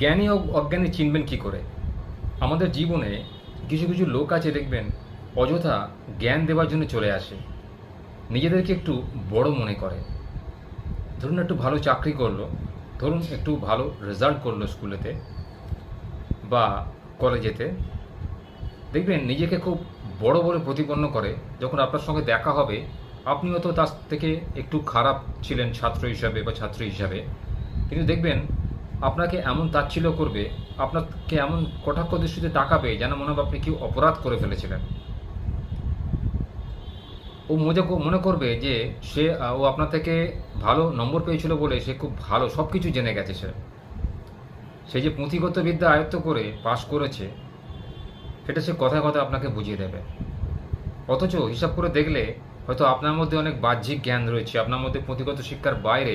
জ্ঞানী ও অজ্ঞানী চিনবেন কি করে? আমাদের জীবনে কিছু কিছু লোক আছে, দেখবেন, অযথা জ্ঞান দেওয়ার জন্য চলে আসে। নিজেদেরকে একটু বড় মনে করে। ধরুন একটু ভালো চাকরি করল, ধরুন একটু ভালো রেজাল্ট করল স্কুলেতে বা কলেজেতে দেখবেন, নিজেকে খুব বড় বড় প্রতিপন্ন করে। যখন আপনার সঙ্গে দেখা হবে, আপনিও তো তার থেকে একটু খারাপ ছিলেন ছাত্র হিসাবে বা ছাত্রী হিসাবে। কিন্তু দেখবেন আপনাকে এমন তাচ্ছিল্য করবে, আপনাকে এমন কটাক্ষ দৃষ্টিতে তাকাবে যেন মনে হবে আপনি কি অপরাধ করে ফেলেছিলেন। ও মজা মনে করবে যে সে ও আপনার থেকে ভালো নম্বর পেয়েছিল বলে সে খুব ভালো সব কিছু জেনে গেছে সে। সে যে পুঁথিগত বিদ্যা আয়ত্ত করে পাশ করেছে, সেটা সে কথায় কথায় আপনাকে বুঝিয়ে দেবে। অথচ হিসাব করে দেখলে হয়তো আপনার মধ্যে অনেক বাহ্যিক জ্ঞান রয়েছে, আপনার মধ্যে পুঁথিগত শিক্ষার বাইরে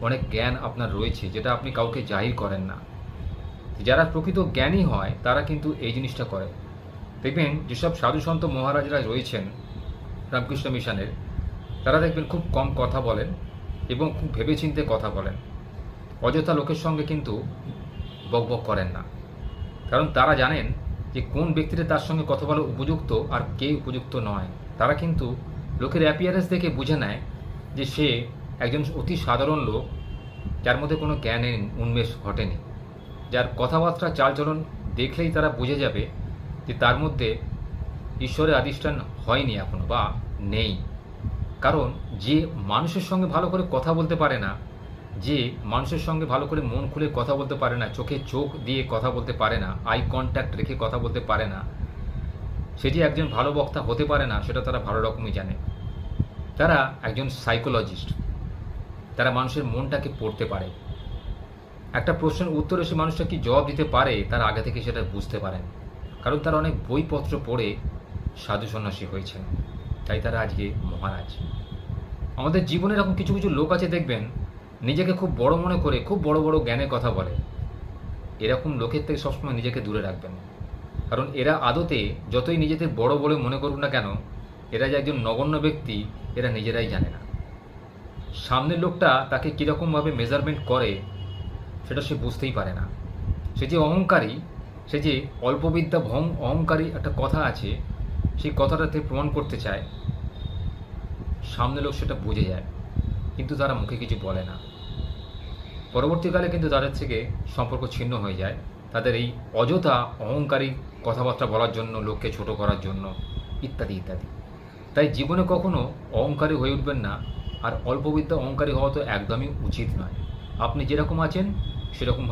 অনেক জ্ঞান আপনার রয়েছে, যেটা আপনি কাউকে জাহির করেন না। যারা প্রকৃত জ্ঞানী হয়, তারা কিন্তু এই জিনিসটা করে। দেখবেন, যেসব সাধু সন্ত মহারাজরা রয়েছেন রামকৃষ্ণ মিশনের, তারা দেখবেন খুব কম কথা বলেন এবং খুব ভেবেচিন্তে কথা বলেন। অযথা লোকের সঙ্গে কিন্তু বকবক করেন না। কারণ তারা জানেন যে কোন ব্যক্তিটা তার সঙ্গে কথা বলা উপযুক্ত আর কে উপযুক্ত নয়। তারা কিন্তু লোকের অ্যাপিয়ারেন্স দেখে বুঝে নেয় যে সে একজন অতি সাধারণ লোক যার মধ্যে কোনো জ্ঞানের উন্মেষ ঘটেনি। যার কথাবার্তা চালচলন দেখলেই তারা বুঝে যাবে যে তার মধ্যে ঈশ্বরের আদিষ্ঠান হয়নি এখনও বা নেই। কারণ যে মানুষের সঙ্গে ভালো করে কথা বলতে পারে না, যে মানুষের সঙ্গে ভালো করে মন খুলে কথা বলতে পারে না, চোখে চোখ দিয়ে কথা বলতে পারে না আই কন্ট্যাক্ট রেখে কথা বলতে পারে না, সেটি একজন ভালো বক্তা হতে পারে না, সেটা তারা ভালো রকমই জানে। তারা একজন সাইকোলজিস্ট তারা মানুষের মনটাকে পড়তে পারে। একটা প্রশ্নের উত্তরে সে মানুষটা কি জবাব দিতে পারে, তার আগে থেকে সেটা বুঝতে পারেন। কারণ তারা অনেক বইপত্র পড়ে সাধু সন্ন্যাসী হয়েছেন। তাই তারা আজকে মহারাজ। আমাদের জীবনে এরকম কিছু কিছু লোক আছে, দেখবেন, নিজেকে খুব বড় মনে করে খুব বড় বড় জ্ঞানের কথা বলে। এরকম লোকের থেকে সবসময় নিজেকে দূরে রাখবেন। কারণ এরা আদতে যতই নিজেদের বড় বলে মনে করুক না কেন, এরা যে একজন নগণ্য ব্যক্তি, এরা নিজেরাই জানে না। সামনের লোকটা তাকে কীরকমভাবে মেজারমেন্ট করে, সেটা সে বুঝতেই পারে না। সে যে অহংকারী, সে যে অল্পবিদ্যা ভং, অহংকারী একটা কথা আছে, সেই কথাটাতে প্রমাণ করতে চায়। সামনে লোক সেটা বুঝে যায়, কিন্তু তারা মুখে কিছু বলে না। পরবর্তীকালে কিন্তু তাদের থেকে সম্পর্ক ছিন্ন হয়ে যায়। তাদের এই অযথা অহংকারী কথাবার্তা বলার জন্য, লোককে ছোট করার জন্য, ইত্যাদি ইত্যাদি। তাই জীবনে কখনো অহংকারী হয়ে উঠবেন না আর অল্পবিদ্যা অহংকারী হওয়া তো একদমই উচিত নয়। আপনি যেরকম আছেন সেরকম